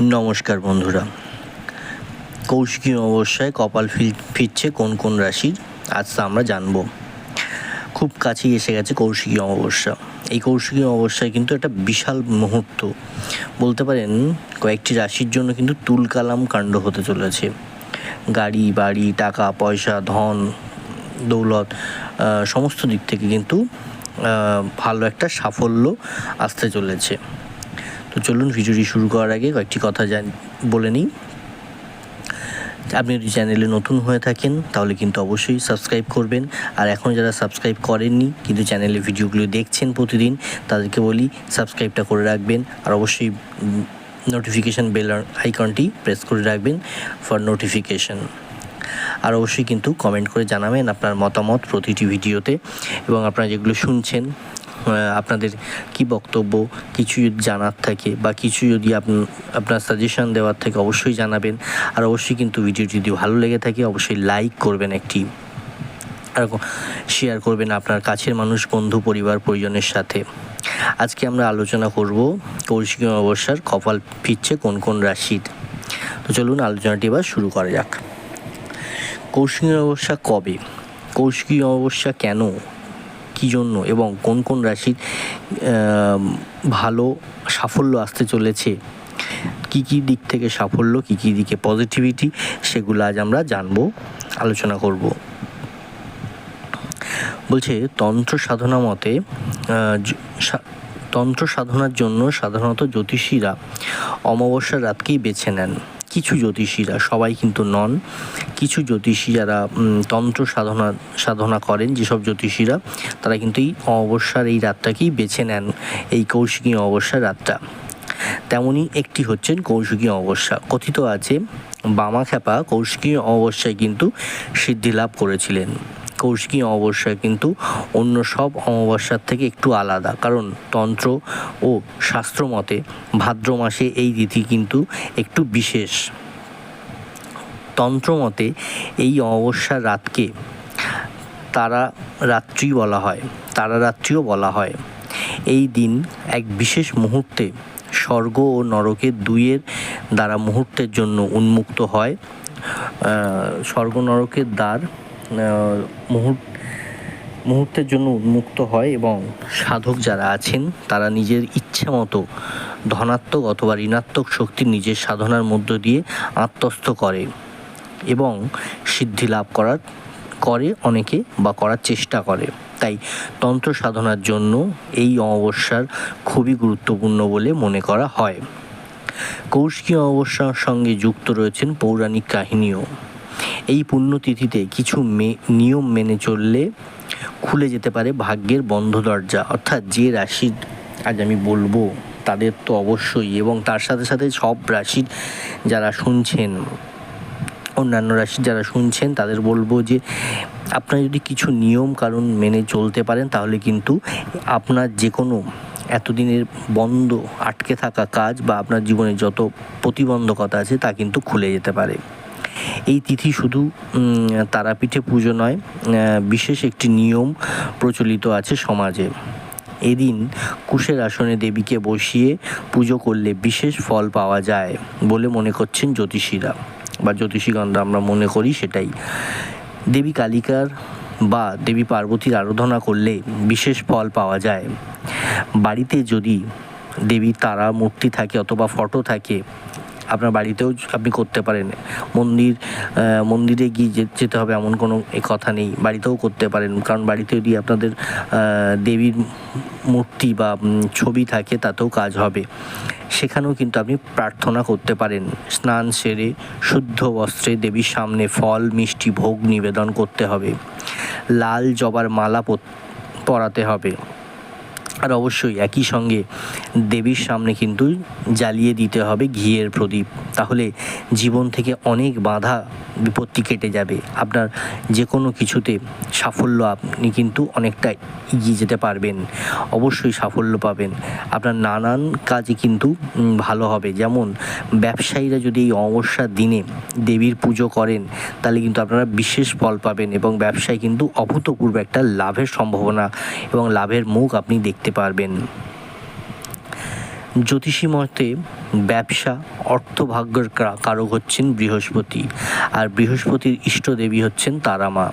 নমস্কার বন্ধুরা। কৌশিকী অবস্যায় কপাল ফিরছে কোন কোন রাশির? আজ তা আমরা জানব। খুব কাছেই এসে গেছে কৌশিকী অমাবস্যা। এই কৌশিকী অমাবস্যায় কিন্তু একটা বিশাল মুহূর্ত। বলতে পারেন, কয়েকটি রাশির জন্য কিন্তু তুলকালাম কাণ্ড হতে চলেছে। গাড়ি, বাড়ি, টাকা, পয়সা, ধন, দৌলত সমস্ত দিক থেকে কিন্তু ভালো একটা সাফল্য আসতে চলেছে। তো চলুন ভিডিওটি শুরু করার আগে কয়েকটি কথা জান বলে নিই। আপনি যদি চ্যানেলে নতুন হয়ে থাকেন, তাহলে কিন্তু অবশ্যই সাবস্ক্রাইব করবেন। আর এখন যারা সাবস্ক্রাইব করেননি, কিন্তু চ্যানেলে ভিডিওগুলো দেখছেন প্রতিদিন, তাদেরকে বলি সাবস্ক্রাইবটা করে রাখবেন। আর অবশ্যই নোটিফিকেশান বেল আইকনটি প্রেস করে রাখবেন ফর নোটিফিকেশান আর অবশ্যই কিন্তু কমেন্ট করে জানাবেন আপনার মতামত প্রতিটি ভিডিওতে। এবং আপনারা যেগুলো শুনছেন আপনাদের কি বক্তব্য, কিছু যদি জানার থাকে বা কিছু যদি আপন- আপনার সাজেশন দেওয়ার থেকে অবশ্যই জানাবেন। আর অবশ্যই কিন্তু ভিডিও যদি ভালো লেগে থাকে, অবশ্যই লাইক করবেন একটি। আর শেয়ার করবেন আপনার কাছের মানুষ, বন্ধু, পরিবার, পরিজনের সাথে। আজকে আমরা আলোচনা করব কৌশিকী অমাবস্যার কপাল ফিরছে কোন কোন রাশির। তো চলুন আলোচনাটি এবার শুরু করা যাক। কৌশিকী অমাবস্যা কবে? কৌশিকী অমাবস্যা কেন? কী জন্য এবং কোন কোন রাশির ভালো সাফল্য আসতে চলেছে? কি কি দিক থেকে সাফল্য, কি কি দিকে পজিটিভিটি সেগুলো আজ আমরা জানব, আলোচনা করব। বলছে, তন্ত্র সাধনা মতে তন্ত্র সাধনার জন্য সাধারণত জ্যোতিষীরা অমাবস্যার রাতকেই বেছে নেন। কিছু জ্যোতিষীরা সবাই কিন্তু নন। কিছু জ্যোতিষী যারা তন্ত্র সাধনা সাধনা করেন, যেসব জ্যোতিষীরা, তারা কিন্তু এই অমাবস্যার এই রাতটাকেই বেছে নেন, এই কৌশিকী অমাবস্যার রাতটা। তেমনই একটি হচ্ছেন কৌশিকী অবস্যা কথিত আছে, বামাখ্যাপা কৌশিকী অবস্যায় কিন্তু সিদ্ধি লাভ করেছিলেন। কৌশিকী অমাবস্যা কিন্তু অন্য সব অমাবস্যার থেকে একটু আলাদা। কারণ তন্ত্র ও শাস্ত্র মতে ভাদ্র মাসে এই তিথি কিন্তু একটু বিশেষ। তন্ত্র মতে এই অমাবস্যার রাতকে তারা রাত্রি বলা হয়, তারা রাত্রিও বলা হয়। এই দিন এক বিশেষ মুহূর্তে স্বর্গ ও নরকের দুইয়ের দ্বারা মুহূর্তের জন্য উন্মুক্ত হয়। স্বর্গ নরকের দ্বার মুহূর্ত, মুহূর্তের জন্য উন্মুক্ত হয় এবং সাধক যারা আছেন, তারা নিজের ইচ্ছে মতো ধনাত্মক অথবা ঋণাত্মক শক্তি নিজের সাধনার মধ্য দিয়ে আত্মস্থ করে এবং সিদ্ধি লাভ করার, করে অনেকে বা করার চেষ্টা করে। তাই তন্ত্র সাধনার জন্য এই অমাবস্যার খুবই গুরুত্বপূর্ণ বলে মনে করা হয়। কৌশিকী অমাবস্যার সঙ্গে যুক্ত রয়েছেন পৌরাণিক কাহিনীও। এই পুণ্যতিথিতে কিছু মে- নিয়ম মেনে চললে খুলে যেতে পারে ভাগ্যের বন্ধ দরজা। অর্থাৎ যে রাশির আজ আমি বলব, তাদের তো অবশ্যই এবং তার সাথে সাথে সব রাশির যারা শুনছেন, অন্যান্য রাশির যারা শুনছেন, তাদের বলব যে আপনারা যদি কিছু নিয়ম কারণ মেনে চলতে পারেন, তাহলে কিন্তু আপনার যে কোনো এতদিনের বন্ধ, আটকে থাকা কাজ বা আপনার জীবনে যত প্রতিবন্ধকতা আছে, তা কিন্তু খুলে যেতে পারে। এই তিথি শুধু তারাপীঠে পুজো নয় বিশেষ একটি নিয়ম প্রচলিত আছে সমাজে। এদিন কুশের আসনে দেবীকে বসিয়ে পুজো করলে বিশেষ ফল পাওয়া যায় বলে মনে করছেন জ্যোতিষীরা বা জ্যোতিষীগণরা, আমরা মনে করি সেটাই। দেবী কালিকার বা দেবী পার্বতীর আরাধনা করলে বিশেষ ফল পাওয়া যায়। বাড়িতে যদি দেবী তারা মূর্তি থাকে অথবা ফটো থাকে আপনার বাড়িতেও আপনি করতে পারেন। মন্দির মন্দিরে গিয়ে যেতে হবে এমন কোনো এ কথা নেই। বাড়িতেও করতে পারেন। কারণ বাড়িতে যদি আপনাদের দেবীর মূর্তি বা ছবি থাকে, তাতেও কাজ হবে। সেখানেও কিন্তু আপনি প্রার্থনা করতে পারেন। স্নান সেরে শুদ্ধ বস্ত্রে দেবীর সামনে ফল, মিষ্টি, ভোগ নিবেদন করতে হবে। লাল জবার মালা পরাতে হবে। আর অবশ্যই একই সঙ্গে দেবীর সামনে কিন্তু জ্বালিয়ে দিতে হবে ঘিয়ের প্রদীপ। তাহলে জীবন থেকে অনেক বাধা বিপত্তি কেটে যাবে। আপনার যে কোনো কিছুতে সাফল্য আপনি কিন্তু অনেকটা এগিয়ে যেতে পারবেন। অবশ্যই সাফল্য পাবেন। আপনার নানান কাজে কিন্তু ভালো হবে। যেমন ব্যবসায়ীরা যদি এই অমাবস্যার দিনে দেবীর পুজো করেন, তাহলে কিন্তু আপনারা বিশেষ ফল পাবেন এবং ব্যবসায় কিন্তু অভূতপূর্ব একটা লাভের সম্ভাবনা এবং লাভের মুখ আপনি দেখতে পারবেন। জ্যোতিষী মতে ব্যবসা অর্থভাগ্যের কারক হচ্ছেন বৃহস্পতি, আর বৃহস্পতির ইষ্ট দেবী হচ্ছেন তারা মা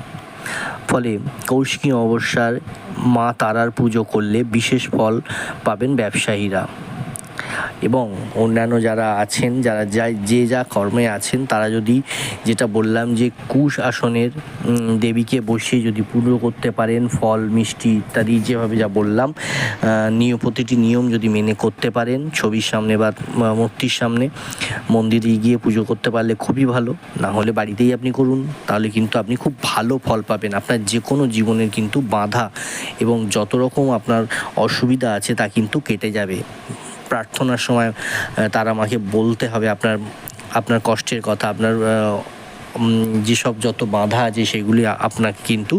ফলে কৌশিকী অবসার মা তারার পুজো করলে বিশেষ ফল পাবেন ব্যবসায়ীরা। এবং অন্যান্য যারা আছেন, যারা যা যে যা কর্মে আছেন, তারা যদি যেটা বললাম যে কুশ আসনের দেবীকে বসিয়ে যদি পুজো করতে পারেন, ফল, মিষ্টি ইত্যাদি যেভাবে যা বললাম নিয়ম প্রতিটি নিয়ম যদি মেনে করতে পারেন, ছবির সামনে বা মূর্তির সামনে, মন্দিরে গিয়ে পুজো করতে পারলে খুবই ভালো। না হলে বাড়িতেই আপনি করুন, তাহলে কিন্তু আপনি খুব ভালো ফল পাবেন। আপনার যে কোনো জীবনের কিন্তু বাধা এবং যত রকম আপনার অসুবিধা আছে তা কিন্তু কেটে যাবে। প্রার্থনার সময় তারা মাকে বলতে হবে আপনার আপনার কষ্টের কথা, আপনার যেসব যত বাধা আছে সেগুলি আপনাকে কিন্তু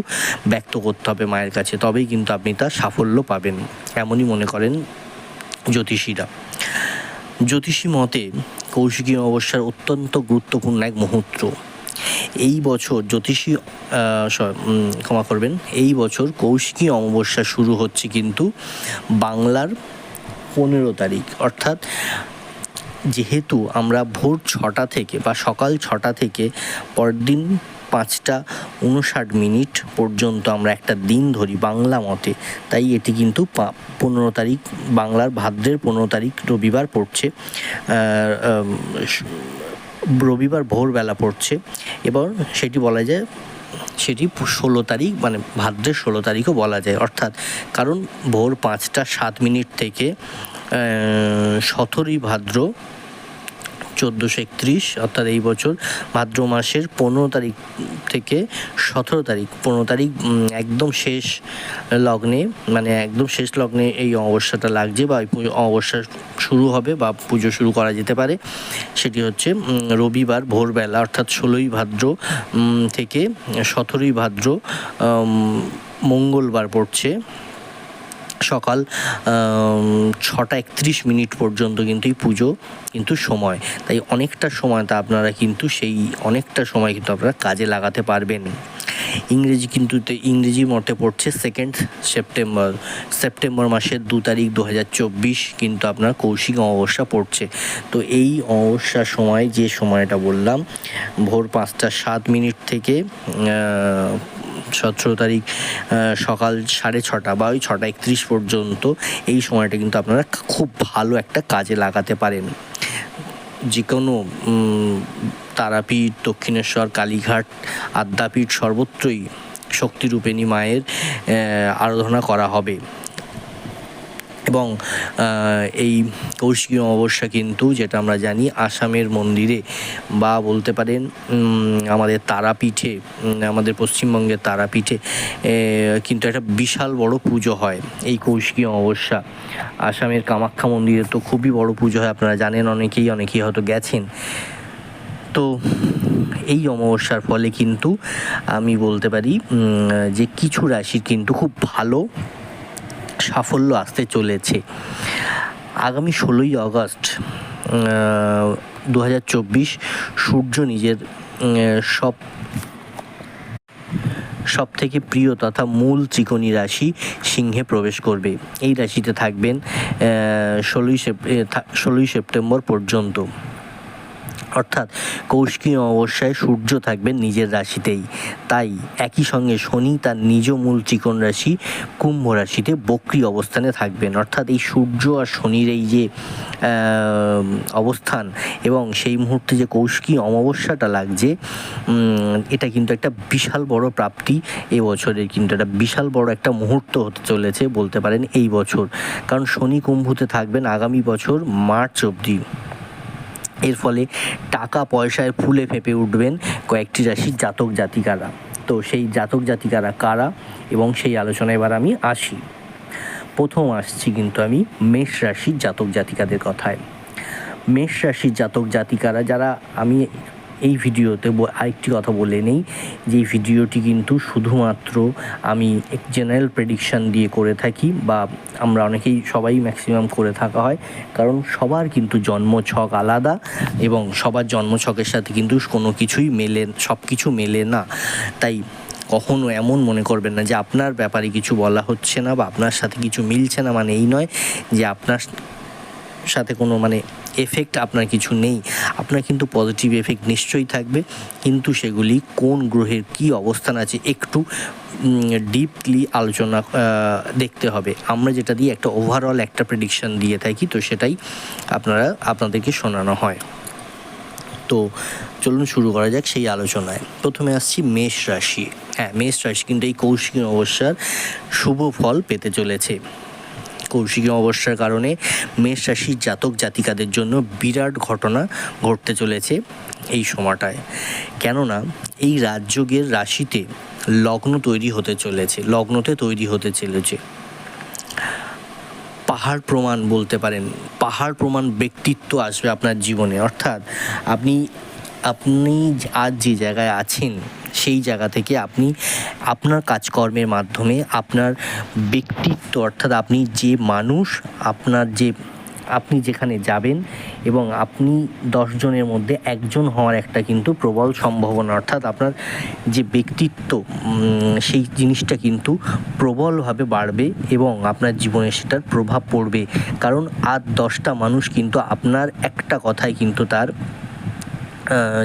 ব্যক্ত করতে হবে মায়ের কাছে। তবেই কিন্তু আপনি তার সাফল্য পাবেন, এমনই মনে করেন জ্যোতিষীরা। জ্যোতিষী মতে, কৌশিকী অমাবস্যার অত্যন্ত গুরুত্বপূর্ণ এক মুহূর্ত। এই বছর জ্যোতিষী ক্ষমা করবেন, এই বছর কৌশিকী অমাবস্যা শুরু হচ্ছে কিন্তু বাংলার পনেরো তারিখ, অর্থাৎ যেহেতু আমরা ভোর ছটা থেকে বা সকাল ছটা থেকে পরদিন পাঁচটা উনষাট মিনিট পর্যন্ত আমরা একটা দিন ধরি বাংলা মতে, তাই এটি কিন্তু পনেরো তারিখ, বাংলার ভাদ্রের পনেরো তারিখ রবিবার পড়ছে রবিবার ভোরবেলা পড়ছে এবং সেটি বলা যায় সেটি ষোলো তারিখ মানে ভাদ্রের ষোলো তারিখও বলা যায়। অর্থাৎ কারণ ভোর পাঁচটা সাত মিনিট থেকে সতেরোই ভাদ্র চোদ্দোশো একত্রিশ, অর্থাৎ এই বছর ভাদ্র মাসের পনেরো তারিখ থেকে সতেরো তারিখ, পনেরো তারিখ একদম শেষ লগ্নে মানে একদম শেষ লগ্নে এই অমাবস্যাটা লাগছে বা এই অমাবস্যা শুরু হবে বা পুজো শুরু করা যেতে পারে। সেটি হচ্ছে রবিবার ভোরবেলা, অর্থাৎ ষোলোই ভাদ্র থেকে সতেরোই ভাদ্র মঙ্গলবার পড়ছে। সকাল ছটা একত্রিশ মিনিট পর্যন্ত কিন্তু এই পুজো কিন্তু সময়। তাই অনেকটা সময় তা আপনারা কিন্তু সেই অনেকটা সময় কিন্তু আপনারা কাজে লাগাতে পারবেন। ইংরেজি কিন্তু ইংরেজি মতে পড়ছে সেকেন্ড সেপ্টেম্বর সেপ্টেম্বর মাসের দু তারিখ দু হাজার চব্বিশ কিন্তু আপনার কৌশিক অমাবস্যা পড়ছে। তো এই অমাবস্যার সময় যে সময়টা বললাম, ভোর পাঁচটা সাত মিনিট থেকে সতেরো তারিখ সকাল সাড়ে ছটা বা ওই ছটা একত্রিশ পর্যন্ত এই সময়টা কিন্তু আপনারা খুব ভালো একটা কাজে লাগাতে পারেন। যে কোনো তারাপীঠ, দক্ষিণেশ্বর, কালীঘাট, আদ্যাপীঠ সর্বত্রই শক্তিরূপেণী মায়ের আরাধনা করা হবে। এবং এই কৌশিকী অমাবস্যা কিন্তু, যেটা আমরা জানি আসামের মন্দিরে, বা বলতে পারেন আমাদের তারাপীঠে আমাদের পশ্চিমবঙ্গের তারাপীঠে কিন্তু একটা বিশাল বড় পুজো হয় এই কৌশিকী অমাবস্যা। আসামের কামাখ্যা মন্দিরে তো খুবই বড় পুজো হয়, আপনারা জানেন অনেকেই অনেকেই হয়তো গেছেন। তো এই অমাবস্যার ফলে কিন্তু আমি বলতে পারি যে কিছু রাশির কিন্তু খুব ভালো সাফল্য আসতে চলেছে। আগামী ষোলোই আগস্ট দু সূর্য নিজের সব সব থেকে প্রিয় তথা মূল ত্রিকোণী রাশি সিংহে প্রবেশ করবে। এই রাশিতে থাকবেন ষোলোই সেপ্টেম্বর পর্যন্ত। অর্থাৎ কৌশিকী অমাবস্যায় সূর্য থাকবেন নিজের রাশিতেই। তাই একই সঙ্গে শনি তার নিজ মূল ত্রিকোণ রাশি, কুম্ভ রাশিতে বক্রি অবস্থানে থাকবেন। অর্থাৎ এই সূর্য আর শনির এই যে অবস্থান এবং সেই মুহূর্তে যে কৌশিকী অমাবস্যাটা লাগছে এটা কিন্তু একটা বিশাল বড় প্রাপ্তি। এবছরের কিন্তু একটা বিশাল বড় একটা মুহূর্ত হতে চলেছে বলতে পারেন এই বছর। কারণ শনি কুম্ভতে থাকবেন আগামী বছর মার্চ অবধি। এর ফলে টাকা পয়সায় ফুলে ফেঁপে উঠবেন কয়েকটি রাশির জাতক জাতিকারা। তো সেই জাতক জাতিকারা কারা? এবং সেই আলোচনায় এবার আমি আসি। প্রথম আসছি কিন্তু আমি মেষ রাশির জাতক জাতিকাদের কথায়। মেষ রাশির জাতক জাতিকারা যারা আমি এই ভিডিওতে আরেকটি কথা বলে নেই যে এই ভিডিওটি কিন্তু শুধুমাত্র আমি এক জেনারেল প্রেডিকশান দিয়ে করে থাকি বা আমরা অনেকেই সবাই ম্যাক্সিমাম করে থাকা হয়, কারণ সবার কিন্তু জন্ম ছক আলাদা এবং সবার জন্ম ছকের সাথে কিন্তু কোনো কিছুই মেলে সব কিছু মেলে না। তাই কখনো এমন মনে করবেন না যে আপনার ব্যাপারে কিছু বলা হচ্ছে না বা আপনার সাথে কিছু মিলছে না মানে এই নয় যে আপনার সাথে কোনো মানে এফেক্ট আপনার কিছু নেই। আপনার কিন্তু পজিটিভ এফেক্ট নিশ্চয়ই থাকবে। কিন্তু সেগুলি কোন গ্রহের কি অবস্থান আছে একটু ডিপলি আলোচনা দেখতে হবে। আমরা যেটা দিয়ে একটা ওভারঅল একটা প্রেডিকশন দিয়ে থাকি, তো সেটাই আপনারা, আপনাদেরকে শোনানো হয়। তো চলুন শুরু করা যাক সেই আলোচনায়। প্রথমে আসছি মেষ রাশি। হ্যাঁ মেষ রাশি কিন্তু এই কৌশিক অবস্যার শুভ ফল পেতে চলেছে। কৌশিকী অবস্যার কারণে মেষ রাশির জাতক জাতিকাদের জন্য বিরাট ঘটনা ঘটতে চলেছে এই সময়টায়। কেননা এই রাজযোগের রাশিতে লগ্ন তৈরি হতে চলেছে, লগ্নতে তৈরি হতে চলেছে। পাহাড় প্রমাণ বলতে পারেন, পাহাড় প্রমাণ ব্যক্তিত্ব আসবে আপনার জীবনে। অর্থাৎ আপনি আপনি আজ যে জায়গায় আছেন সেই জায়গা থেকে আপনি আপনার কাজকর্মের মাধ্যমে আপনার ব্যক্তিত্ব, অর্থাৎ আপনি যে মানুষ, আপনার যে, আপনি যেখানে যাবেন এবং আপনি দশজনের মধ্যে একজন হওয়ার একটা কিন্তু প্রবল সম্ভাবনা, অর্থাৎ আপনার যে ব্যক্তিত্ব সেই জিনিসটা কিন্তু প্রবলভাবে বাড়বে এবং আপনার জীবনে সেটার প্রভাব পড়বে। কারণ আর দশটা মানুষ কিন্তু আপনার একটা কথাই কিন্তু তার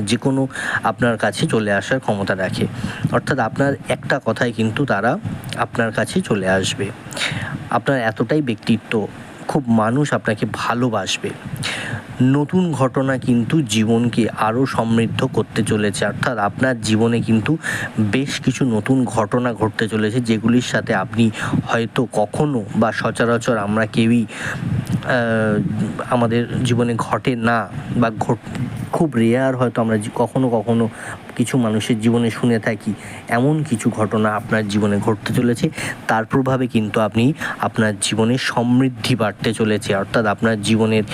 যে কোনো আপনার কাছে চলে আসার ক্ষমতা রাখে। অর্থাৎ আপনার একটা কথাই কিন্তু তারা আপনার কাছে চলে আসবে। আপনার এতটাই ব্যক্তিত্ব খুব মানুষ আপনাকে ভালোবাসবে। নতুন ঘটনা কিন্তু জীবনকে আরও সমৃদ্ধ করতে চলেছে। অর্থাৎ আপনার জীবনে কিন্তু বেশ কিছু নতুন ঘটনা ঘটতে চলেছে, যেগুলির সাথে আপনি হয়তো কখনো বা সচরাচর আমরা কেউই আমাদের জীবনে ঘটে না বা ঘট খুব রেয়ার হয়তো আমরা কখনো কখনো কিছু মানুষের জীবনে শুনে থাকি, এমন কিছু ঘটনা আপনার জীবনে ঘটতে চলেছে, তার প্রভাবে কিন্তু আপনি আপনার জীবনে সমৃদ্ধি বাড়তে চলেছে, অর্থাৎ আপনার জীবনের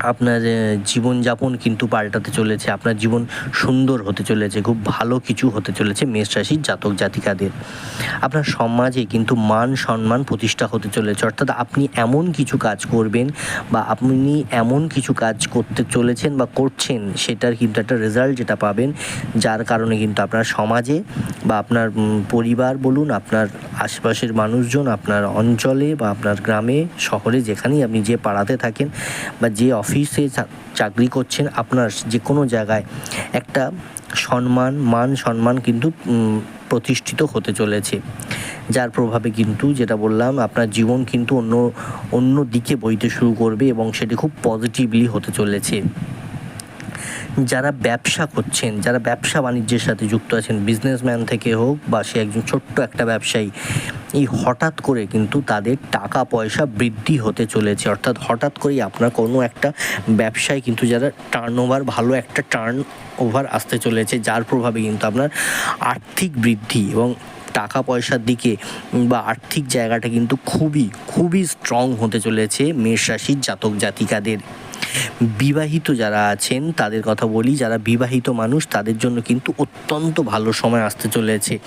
আপনার জীবনযাপন কিন্তু পাল্টাতে চলেছে, আপনার জীবন সুন্দর হতে চলেছে, খুব ভালো কিছু হতে চলেছে মেষ রাশির জাতক জাতিকাদের। আপনার সমাজে কিন্তু মান সম্মান প্রতিষ্ঠা হতে চলেছে, অর্থাৎ আপনি এমন কিছু কাজ করবেন বা আপনি এমন কিছু কাজ করতে চলেছেন বা করছেন, সেটার কিন্তু একটা রেজাল্ট যেটা পাবেন, যার কারণে কিন্তু আপনার সমাজে বা আপনার পরিবার বলুন, আপনার আশেপাশের মানুষজন, আপনার অঞ্চলে বা আপনার গ্রামে, শহরে যেখানেই আপনি যে পাড়াতে থাকেন বা যে অফিসে চাকরি করছেন, আপনার যে কোনো জায়গায় একটা সম্মান, মান সম্মান কিন্তু প্রতিষ্ঠিত হতে চলেছে। যার প্রভাবে কিন্তু, যেটা বললাম, আপনার জীবন কিন্তু অন্য অন্য দিকে বইতে শুরু করবে এবং সেটি খুব পজিটিভলি হতে চলেছে। যারা ব্যবসা করছেন, যারা ব্যবসা বাণিজ্যের সাথে যুক্ত আছেন বিজনেসম্যান থেকে হোক বা সে একজন ছোট্ট একটা ব্যবসায়ী, এই হঠাৎ করে কিন্তু তাদের টাকা পয়সা বৃদ্ধি হতে চলেছে। অর্থাৎ হঠাৎ করেই আপনার কোনো একটা ব্যবসায় কিন্তু যারা টার্ন ওভার ভালো একটা টার্ন ওভার আসতে চলেছে, যার প্রভাবে কিন্তু আপনার আর্থিক বৃদ্ধি এবং টাকা পয়সার দিকে বা আর্থিক জায়গাটা কিন্তু খুবই খুবই স্ট্রং হতে চলেছে মেষ রাশির জাতক জাতিকাদের বিবাহিত যারা আছেন, তাদের কথা বলি, যারা বিবাহিত মানুষ, তাদের জন্য কিন্তু অত্যন্ত ভালো সময় আসতে চলেছে।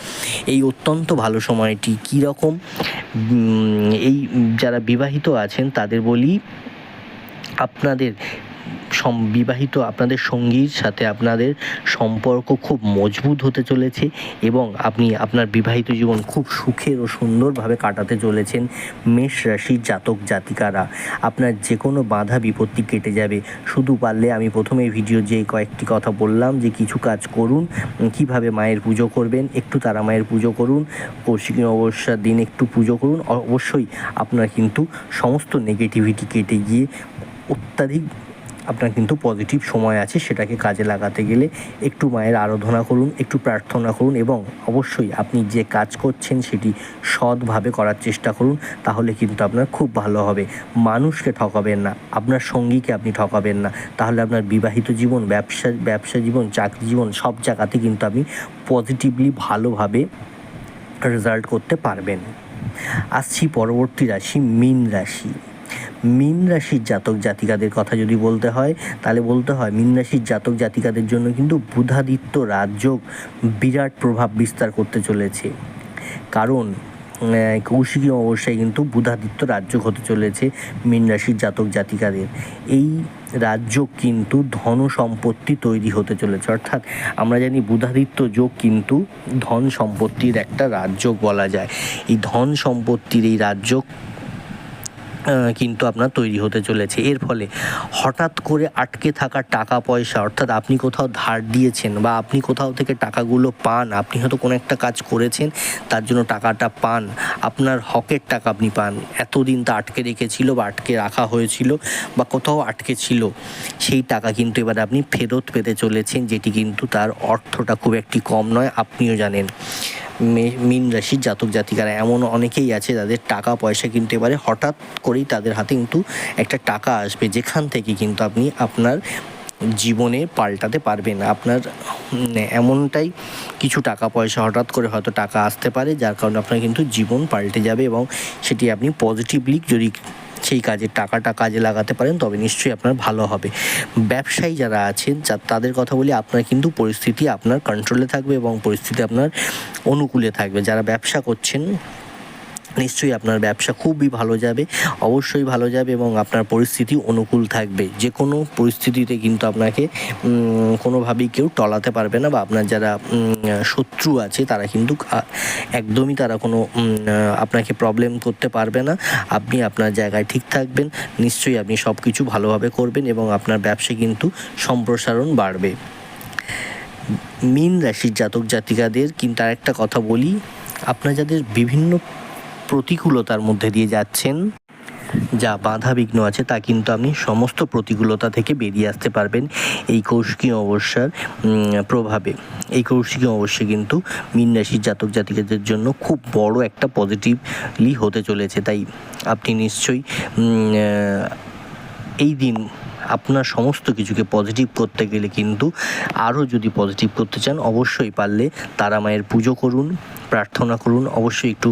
এই অত্যন্ত ভালো সময়টি কী রকম? এই যারা বিবাহিত আছেন, তাদের বলি, আপনাদের বিবাহিত আপনাদের সঙ্গীর সাথে আপনাদের সম্পর্ক খুব মজবুত হতে চলেছে এবং আপনি আপনার বিবাহিত জীবন খুব সুখের ও সুন্দরভাবে কাটাতে চলেছেন মেষ রাশির জাতক জাতিকারা। আপনার যে কোনো বাধা বিপত্তি কেটে যাবে। শুধু পারলে আমি প্রথমে ভিডিও যে কয়েকটি কথা বললাম যে কিছু কাজ করুন, কীভাবে মায়ের পুজো করবেন, একটু তারা মায়ের পুজো করুন, কৌশিকী অবস্যার দিন একটু পুজো করুন অবশ্যই আপনার কিন্তু সমস্ত নেগেটিভিটি কেটে গিয়ে অত্যাধিক আপনার কিন্তু পজিটিভ সময় আছে, সেটাকে কাজে লাগাতে গেলে একটু মায়ের আরাধনা করুন, একটু প্রার্থনা করুন এবং অবশ্যই আপনি যে কাজ করছেন সেটি সৎভাবে করার চেষ্টা করুন, তাহলে কিন্তু আপনার খুব ভালো হবে। মানুষকে ঠকাবেন না, আপনার সঙ্গীকে আপনি ঠকাবেন না, তাহলে আপনার বিবাহিত জীবন, ব্যবসা ব্যবসা জীবন, চাকরি জীবন সব জায়গাতে কিন্তু আপনি পজিটিভলি ভালোভাবে রেজাল্ট করতে পারবেন। আসছি পরবর্তী রাশি, মীন রাশি। মীন রাশির জাতক জাতিকাদের কথা যদি বলতে হয়, তাহলে বলতে হয় মীন রাশির জাতক জাতিকাদের জন্য কিন্তু বুধাদিত্য রাজযোগ বিরাট প্রভাব বিস্তার করতে চলেছে। কারণ কৌশিকী অবস্যায় কিন্তু বুধাদিত্য রাজযোগ হতে চলেছে মীন রাশির জাতক জাতিকাদের। এই রাজযোগ কিন্তু ধন সম্পত্তি তৈরি হতে চলেছে। অর্থাৎ আমরা জানি বুধাদিত্য যোগ কিন্তু ধন সম্পত্তির একটা রাজযোগ বলা যায়। এই ধন সম্পত্তির এই রাজযোগ কিন্তু আপনার তৈরি হতে চলেছে। এর ফলে হঠাৎ করে আটকে থাকা টাকা পয়সা, অর্থাৎ আপনি কোথাও ধার দিয়েছেন বা আপনি কোথাও থেকে টাকাগুলো পান, আপনি হয়তো কোনো একটা কাজ করেছেন, তার জন্য টাকাটা পান, আপনার হকের টাকা আপনি পান। এতদিন তা আটকে রেখেছিল বা আটকে রাখা হয়েছিল বা কোথাও আটকে ছিল, সেই টাকা কিন্তু এবার আপনি ফেরত পেতে চলেছেন, যেটি কিন্তু তার অর্থটা খুব একটি কম নয়, আপনিও জানেন। মীন রাশির জাতক জাতিকারা, এমন অনেকেই আছে যাদের টাকা পয়সা কিন্তু এবারে হঠাৎ করেই তাদের হাতে কিন্তু একটা টাকা আসবে, যেখান থেকে কিন্তু আপনি আপনার জীবনে পাল্টাতে পারবেন। আপনার এমনটাই কিছু টাকা পয়সা হঠাৎ করে হয়তো টাকা আসতে পারে, যার কারণে আপনার কিন্তু জীবন পাল্টে যাবে এবং সেটি আপনি পজিটিভলি যদি সেই কাজে টাকাটা কাজে লাগাতে পারেন, তবে নিশ্চয়ই আপনার ভালো হবে। ব্যবসায়ী যারা আছেন, যা তাদের কথা বলি, আপনার কিন্তু পরিস্থিতি আপনার কন্ট্রোলে থাকবে এবং পরিস্থিতি আপনার অনুকূলে থাকবে। যারা ব্যবসা করছেন নিশ্চয়ই আপনার ব্যবসা খুবই ভালো যাবে, অবশ্যই ভালো যাবে এবং আপনার পরিস্থিতি অনুকূল থাকবে। যে কোনো পরিস্থিতিতে কিন্তু আপনাকে কোনোভাবেই কেউ টলাতে পারবে না বা আপনার যারা শত্রু আছে তারা কিন্তু একদমই তারা কোনো আপনাকে প্রবলেম করতে পারবে না। আপনি আপনার জায়গায় ঠিক থাকবেন, নিশ্চয়ই আপনি সব কিছু ভালোভাবে করবেন এবং আপনার ব্যবসা কিন্তু সম্প্রসারণ বাড়বে। মীন রাশির জাতক জাতিকাদের কিন্তু আরেকটা কথা বলি, আপনার যাদের বিভিন্ন প্রতিকূলতার মধ্যে দিয়ে যাচ্ছেন। যা বাধা বিঘ্ন আছে তা কিন্তু আপনি সমস্ত প্রতিকূলতা থেকে বেরিয়ে আসতে পারবেন এই কৌশিকী অবস্যার প্রভাবে। এই কৌশিকী অবশ্যই কিন্তু মীন রাশির জাতক জাতিকাদের জন্য খুব বড় একটা পজিটিভলি হতে চলেছে। তাই আপনি নিশ্চয়ই এই দিন আপনার সমস্ত কিছুকে পজিটিভ করতে গেলে কিন্তু আরও যদি পজিটিভ করতে চান, অবশ্যই পারলে তারা মায়ের পুজো করুন, প্রার্থনা করুন, অবশ্যই একটু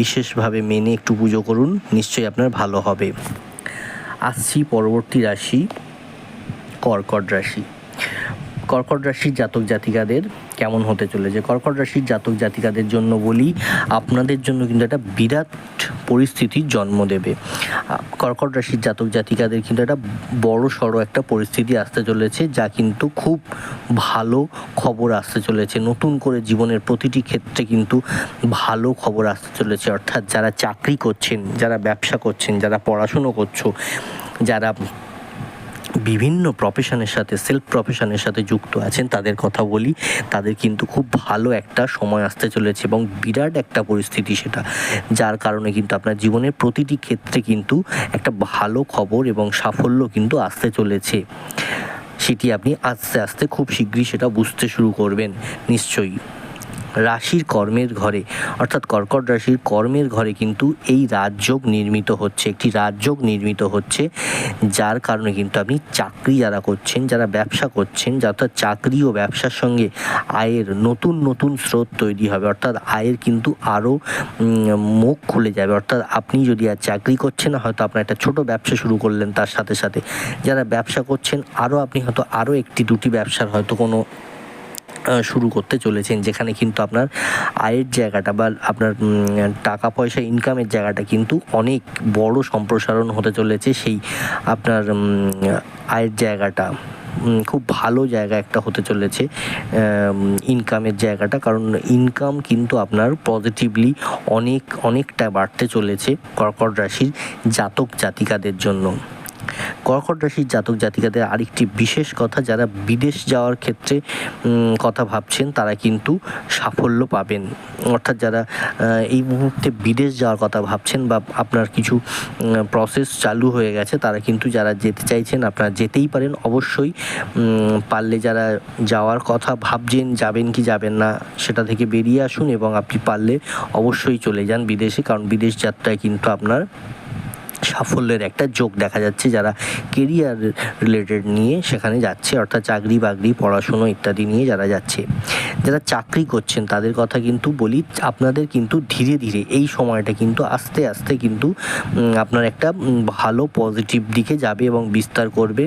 বিশেষভাবে মেনে একটু পুজো করুন, নিশ্চয়ই আপনার ভালো হবে। আসছি পরবর্তী রাশি, কর্কট রাশি। কর্কট রাশির জাতক জাতিকাদের কেমন হতে চলেছে? কর্কট রাশির জাতক জাতিকাদের জন্য বলি, আপনাদের জন্য কিন্তু একটা বিরাট পরিস্থিতির জন্ম দেবে। কর্কট রাশির জাতক জাতিকাদের কিন্তু একটা বড় সড়ো একটা পরিস্থিতি আসতে চলেছে, যা কিন্তু খুব ভালো খবর আসতে চলেছে। নতুন করে জীবনের প্রতিটি ক্ষেত্রে কিন্তু ভালো খবর আসতে চলেছে। অর্থাৎ যারা চাকরি করছেন, যারা ব্যবসা করছেন, যারা পড়াশুনো করছ, যারা বিভিন্ন প্রফেশনের সাথে সেলফ প্রফেশনের সাথে যুক্ত আছেন, তাদের কথা বলি। তাদের কিন্তু খুব ভালো একটা সময় আসতে চলেছে এবং বিরাট একটা পরিস্থিতি সেটা। যার কারণে কিন্তু আপনার জীবনের প্রতিটি ক্ষেত্রে কিন্তু একটা ভালো খবর এবং সাফল্য কিন্তু আসতে চলেছে। সেটি আপনি আস্তে আস্তে খুব শীঘ্রই সেটা বুঝতে শুরু করবেন, নিশ্চয়ই। রাশির কর্মের ঘরে, অর্থাৎ কর্কট রাশির কর্মের ঘরে কিন্তু এই রাজযোগ নির্মিত হচ্ছে, একটি রাজযোগ নির্মিত হচ্ছে, যার কারণে কিন্তু আপনি চাকরি যারা করছেন, যারা ব্যবসা করছেন অর্থাৎ চাকরি ও ব্যবসার সঙ্গে আয়ের নতুন নতুন স্রোত তৈরি হবে, অর্থাৎ আয়ের কিন্তু আরও মুখ খুলে যাবে। অর্থাৎ আপনি যদি আর চাকরি করছেন হয়তো আপনার একটা ছোট ব্যবসা শুরু করলেন তার সাথে সাথে। যারা ব্যবসা করছেন, আরও আপনি হয়তো আরও একটি, দুটি ব্যবসার হয়তো কোনো শুরু করতে চলেছেন, যেখানে কিন্তু আপনার আয়ের জায়গাটা বা আপনার টাকা পয়সা ইনকামের জায়গাটা কিন্তু অনেক বড় সম্প্রসারণ হতে চলেছে সেই আপনার আয়ের জায়গাটা। খুব ভালো জায়গা একটা হতে চলেছে ইনকামের জায়গাটা, কারণ ইনকাম কিন্তু আপনার পজিটিভলি অনেক, অনেকটা বাড়তে চলেছে কর্কট রাশির জাতক জাতিকাদের জন্য। কর্কট রাশির জাতক জাতিকাদের আরেকটি বিশেষ কথা, যারা বিদেশ যাওয়ার ক্ষেত্রে কথা ভাবছেন, তারা কিন্তু সাফল্য পাবেন। অর্থাৎ যারা এই মুহূর্তে বিদেশ যাওয়ার কথা ভাবছেন বা আপনার কিছু প্রসেস চালু হয়ে গেছে, তারা কিন্তু যারা যেতে চাইছেন, আপনারা যেতেই পারেন। অবশ্যই পারলে যারা যাওয়ার কথা ভাবছেন, যাবেন কি যাবেন না, সেটা থেকে বেরিয়ে আসুন এবং আপনি পারলে অবশ্যই চলে যান বিদেশে, কারণ বিদেশ যাত্রায় কিন্তু আপনার সাফল্যের একটা যোগ দেখা যাচ্ছে যারা কেরিয়ার রিলেটেড নিয়ে সেখানে যাচ্ছে, অর্থাৎ চাকরি বাকরি, পড়াশুনো ইত্যাদি নিয়ে যারা যাচ্ছে। যারা চাকরি করছেন, তাদের কথা কিন্তু বলি, আপনাদের কিন্তু ধীরে ধীরে এই সময়টা কিন্তু আস্তে আস্তে কিন্তু আপনার একটা ভালো পজিটিভ দিকে যাবে এবং বিস্তার করবে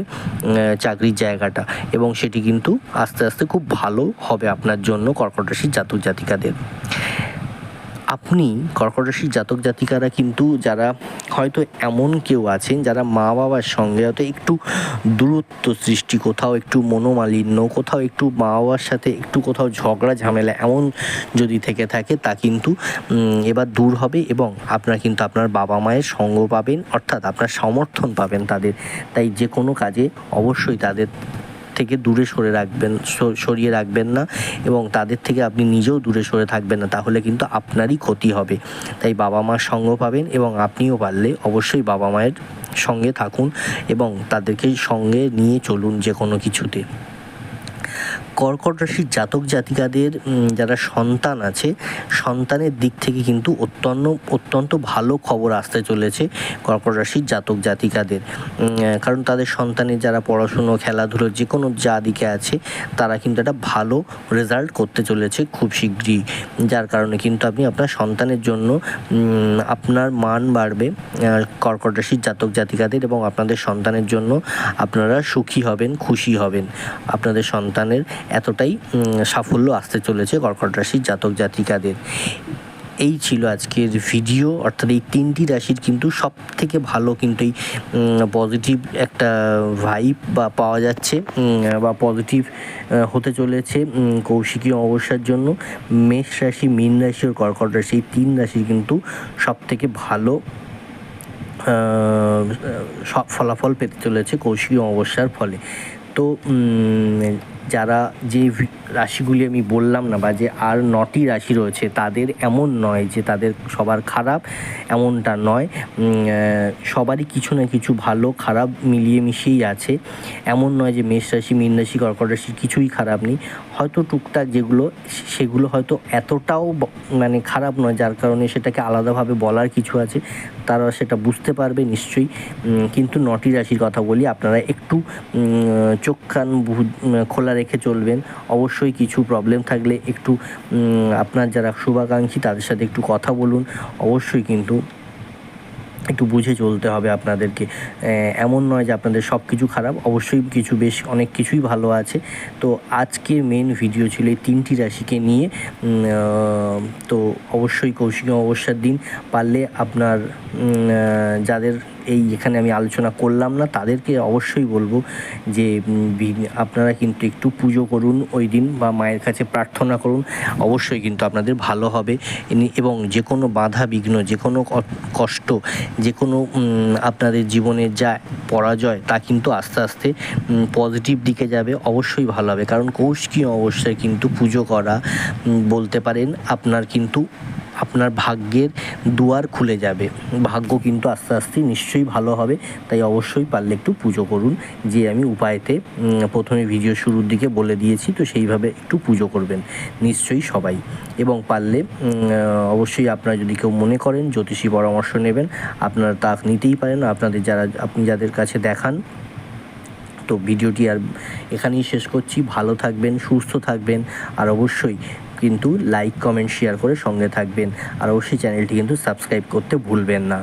চাকরির জায়গাটা। এবং সেটি কিন্তু আস্তে আস্তে খুব ভালো হবে আপনার জন্য কর্কট রাশির জাতক জাতিকাদের। আপনি কর্কট রাশির জাতক জাতিকারা কিন্তু যারা হয়তো এমন কেউ আছেন, যারা মা বাবার সঙ্গে হয়তো একটু দূরত্ব সৃষ্টি, কোথাও একটু মনোমালিন্য, কোথাও একটু মা বাবার সাথে একটু কোথাও ঝগড়া, ঝামেলা এমন যদি থেকে থাকে, তা কিন্তু এবার দূর হবে এবং আপনারা কিন্তু আপনার বাবা মায়ের সঙ্গ পাবেন, অর্থাৎ আপনার সমর্থন পাবেন তাদের। তাই যে কোনো কাজে অবশ্যই তাদের থেকে দূরে সরে রাখবেন সরিয়ে রাখবেন না এবং তাদের থেকে আপনি নিজেও দূরে সরে থাকবেন না, তাহলে কিন্তু আপনারই ক্ষতি হবে। তাই বাবা মার সঙ্গ পাবেন এবং আপনিও পারলে অবশ্যই বাবা মায়ের সঙ্গে থাকুন এবং তাদেরকে সঙ্গে নিয়ে চলুন যে কোনো কিছুতে। কর্কট রাশির জাতক জাতিকাদের যারা সন্তান আছে, সন্তানের দিক থেকে কিন্তু অত্যন্ত অত্যন্ত ভালো খবর আসতে চলেছে কর্কট রাশির জাতক জাতিকাদের। কারণ তাদের সন্তানের যারা পড়াশুনো, খেলাধুলো যে কোনো যা দিকে আছে, তারা কিন্তু একটা ভালো রেজাল্ট করতে চলেছে খুব শীঘ্রই। যার কারণে কিন্তু আপনি আপনার সন্তানের জন্য আপনার মান বাড়বে কর্কট রাশির জাতক জাতিকাদের এবং আপনাদের সন্তানের জন্য আপনারা সুখী হবেন, খুশি হবেন। আপনাদের সন্তানের এতটাই সাফল্য আসতে চলেছে কর্কট রাশির জাতক জাতিকাদের। এই ছিল আজকের ভিডিও, অর্থাৎ এই তিনটি রাশির কিন্তু সব থেকে ভালো কিন্তু এই পজিটিভ একটা ভাইব বা পাওয়া যাচ্ছে বা পজিটিভ হতে চলেছে কৌশিকী অবস্যার জন্য। মেষ রাশি, মীন রাশি ও কর্কট রাশি এই তিন রাশি কিন্তু সব থেকে ভালো সব ফলাফল পেতে চলেছে কৌশিকী অমাবস্যার ফলে। তো যারা যে রাশিগুলি আমি বললাম না বা যে আর নটি রাশি রয়েছে, তাদের এমন নয় যে তাদের সবার খারাপ এমনটা নয়। সবারই কিছু না কিছু ভালো, খারাপ মিলিয়ে মিশিয়েই আছে। এমন নয় যে মেষ রাশি, মীন রাশি, কর্কট রাশি কিছুই খারাপ নেই। হয়তো টুকটাক যেগুলো সেগুলো হয়তো এতটাও মানে খারাপ নয়, যার কারণে সেটাকে আলাদাভাবে বলার কিছু আছে। তারা সেটা বুঝতে পারবে নিশ্চয়ই। কিন্তু নটি রাশির কথা বলি, আপনারা একটু চোখ কান খোলা রেখে চলবেন। অবশ্যই কিছু প্রবলেম থাকলে একটু আপনার যারা শুভাকাঙ্ক্ষী তাদের সাথে একটু কথা বলুন। অবশ্যই কিন্তু একটু বুঝে চলতে হবে আপনাদেরকে। এমন নয় যে আপনাদের সব কিছু খারাপ, অবশ্যই কিছু বেশ অনেক কিছুই ভালো আছে। তো আজকের মেন ভিডিও ছিল এই তিনটি রাশিকে নিয়ে। তো অবশ্যই কৌশিক অমাবস্যার দিন পারলে আপনার যাদের এই এখানে আমি আলোচনা করলাম না, তাদেরকে অবশ্যই বলব যে আপনারা কিন্তু একটু পুজো করুন ওই দিন বা মায়ের কাছে প্রার্থনা করুন। অবশ্যই কিন্তু আপনাদের ভালো হবে। এবং যে কোনো বাধা বিঘ্ন, যে কোনো কষ্ট, যে কোনো আপনাদের জীবনের যা পরাজয়, তা কিন্তু আস্তে আস্তে পজিটিভ দিকে যাবে। অবশ্যই ভালো হবে। কারণ কৌশিকী অবশ্যই কিন্তু পুজো করা বলতে পারেন আপনার কিন্তু আপনার ভাগ্যের দুয়ার খুলে যাবে। ভাগ্য কিন্তু আস্তে আস্তে নিশ্চয়ই ভালো হবে, তাই অবশ্যই পারলে একটু পুজো করুন। যে আমি উপায়তে প্রথমে ভিডিও শুরুর দিকে বলে দিয়েছি, তো সেইভাবে একটু পুজো করবেন, নিশ্চয়ই সবাই। এবং পারলে অবশ্যই আপনারা যদি কেউ মনে করেন, জ্যোতিষী পরামর্শ নেবেন, আপনারা তা নিতেই পারেন। আপনাদের যারা, আপনি যাদের কাছে দেখান, তো ভিডিওটি আর এখানেই শেষ করছি। ভালো থাকবেন, সুস্থ থাকবেন, আর অবশ্যই কিন্তু লাইক কমেন্ট শেয়ার করে সঙ্গে থাকবেন। আর অবশ্যই চ্যানেলটি কিন্তু সাবস্ক্রাইব করতে ভুলবেন না।